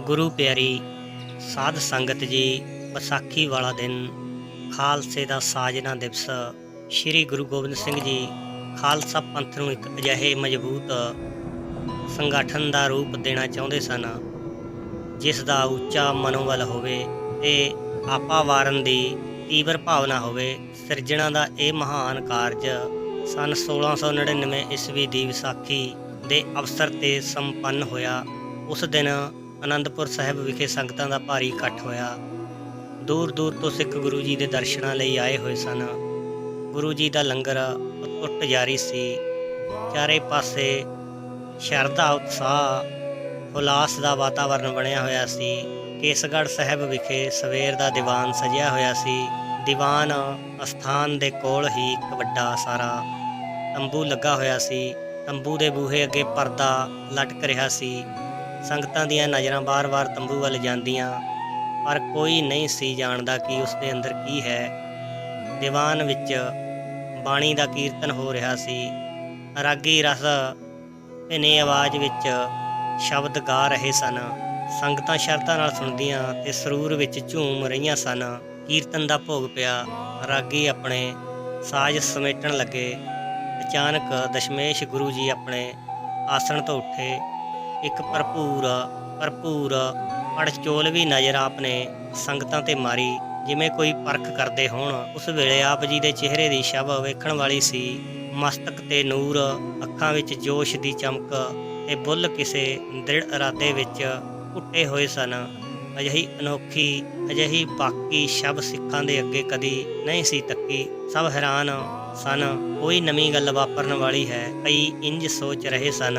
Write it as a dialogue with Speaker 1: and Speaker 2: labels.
Speaker 1: ਗੁਰੂ ਪਿਆਰੀ ਸਾਧ ਸੰਗਤ ਜੀ, ਵਿਸਾਖੀ ਵਾਲਾ ਦਿਨ, ਖਾਲਸੇ ਦਾ ਸਾਜਨਾ ਦਿਵਸ, ਸ੍ਰੀ ਗੁਰੂ ਗੋਬਿੰਦ ਸਿੰਘ ਜੀ, ਖਾਲਸਾ ਪੰਥ ਨੂੰ ਇੱਕ ਅਜਿਹੇ ਮਜ਼ਬੂਤ ਸੰਗਠਨ ਦਾ ਰੂਪ ਦੇਣਾ ਚਾਹੁੰਦੇ ਸਨ, ਜਿਸ ਦਾ ਉੱਚਾ ਮਨੋਬਲ ਹੋਵੇ ਤੇ ਆਪਾ ਵਾਰਨ ਦੀ ਤੀਵਰ ਭਾਵਨਾ ਹੋਵੇ, ਸਿਰਜਣਾ ਦਾ ਇਹ ਮਹਾਨ ਕਾਰਜ ਸਨ 1699 ਈਸਵੀ ਦੀ ਵਿਸਾਖੀ ਦੇ ਅਵਸਰ ਤੇ ਸੰਪੰਨ ਹੋਇਆ। ਉਸ ਦਿਨ ਅਨੰਦਪੁਰ ਸਾਹਿਬ ਵਿਖੇ ਸੰਗਤਾਂ ਦਾ ਭਾਰੀ ਇਕੱਠ ਹੋਇਆ। ਦੂਰ ਦੂਰ ਤੋਂ ਸਿੱਖ ਗੁਰੂ ਜੀ ਦੇ ਦਰਸ਼ਨਾਂ ਲਈ ਆਏ ਹੋਏ ਸਨ। ਗੁਰੂ ਜੀ ਦਾ ਲੰਗਰ ਟੁੱਟ ਜਾਰੀ ਸੀ। ਚਾਰੇ ਪਾਸੇ ਸ਼ਰਧਾ, ਉਤਸ਼ਾਹ, ਉਲਾਸ ਦਾ ਵਾਤਾਵਰਣ ਬਣਿਆ ਹੋਇਆ ਸੀ। ਕੇਸਗੜ੍ਹ ਸਾਹਿਬ ਵਿਖੇ ਸਵੇਰ ਦਾ ਦੀਵਾਨ ਸਜਿਆ ਹੋਇਆ ਸੀ। ਦੀਵਾਨ ਅਸਥਾਨ ਦੇ ਕੋਲ ਹੀ ਇੱਕ ਵੱਡਾ ਸਾਰਾ ਤੰਬੂ ਲੱਗਾ ਹੋਇਆ ਸੀ। ਤੰਬੂ ਦੇ ਬੂਹੇ ਅੱਗੇ ਪਰਦਾ ਲਟਕ ਰਿਹਾ ਸੀ। ਸੰਗਤਾਂ ਦੀਆਂ ਨਜ਼ਰਾਂ ਬਾਰ-ਬਾਰ ਤੰਬੂ ਵੱਲ ਜਾਂਦੀਆਂ, ਪਰ ਕੋਈ ਨਹੀਂ ਸੀ ਜਾਣਦਾ ਕਿ ਉਸ ਦੇ ਅੰਦਰ ਕੀ ਹੈ। ਦੀਵਾਨ ਵਿੱਚ ਬਾਣੀ ਦਾ ਕੀਰਤਨ ਹੋ ਰਿਹਾ ਸੀ। ਰਾਗੀ ਰਸ ਭਿੰਨੀ ਆਵਾਜ਼ ਵਿੱਚ ਸ਼ਬਦ ਗਾ ਰਹੇ ਸਨ। ਸੰਗਤਾਂ ਸ਼ਰਧਾ ਨਾਲ ਸੁਣਦੀਆਂ ਤੇ ਸਰੂਰ ਵਿੱਚ ਝੂਮ ਰਹੀਆਂ ਸਨ। ਕੀਰਤਨ ਦਾ ਭੋਗ ਪਿਆ। ਰਾਗੀ ਆਪਣੇ ਸਾਜ਼ ਸਮੇਟਣ ਲੱਗੇ। ਅਚਾਨਕ ਦਸ਼ਮੇਸ਼ ਗੁਰੂ ਜੀ ਆਪਣੇ ਆਸਣ ਤੋਂ ਉੱਠੇ। ਇੱਕ ਭਰਪੂਰ ਭਰਪੂਰ ਅੜਚੋਲ ਵੀ ਨਜ਼ਰ ਆਪਨੇ ਸੰਗਤਾਂ ਤੇ ਮਾਰੀ। ਜਿਵੇਂ ਕੋਈ ਪਰਖ ਕਰਦੇ ਹੋਣ, ਉਸ ਵੇਲੇ ਆਪ ਜੀ ਦੇ ਚਿਹਰੇ ਦੀ ਸ਼ਬ ਵੇਖਣ ਵਾਲੀ ਸੀ। ਮਸਤਕ ਤੇ ਨੂਰ, ਅੱਖਾਂ ਵਿੱਚ ਜੋਸ਼ ਦੀ ਚਮਕ ਤੇ ਬੁੱਲ ਕਿਸੇ ਦ੍ਰਿੜ ਇਰਾਦੇ ਵਿੱਚ ਘੁੱਟੇ ਹੋਏ ਸਨ। ਅਜਿਹੀ ਅਨੋਖੀ, ਅਜਿਹੀ ਬਾਕੀ ਸ਼ਬ ਸਿੱਖਾਂ ਦੇ ਅੱਗੇ ਕਦੀ ਨਹੀਂ ਸੀ ਤੱਕੀ। ਸਭ ਹੈਰਾਨ ਸਨ, ਕੋਈ ਨਵੀਂ ਗੱਲ ਵਾਪਰਨ ਵਾਲੀ ਹੈ। ਕਈ ਇੰਜ ਸੋਚ ਰਹੇ ਸਨ।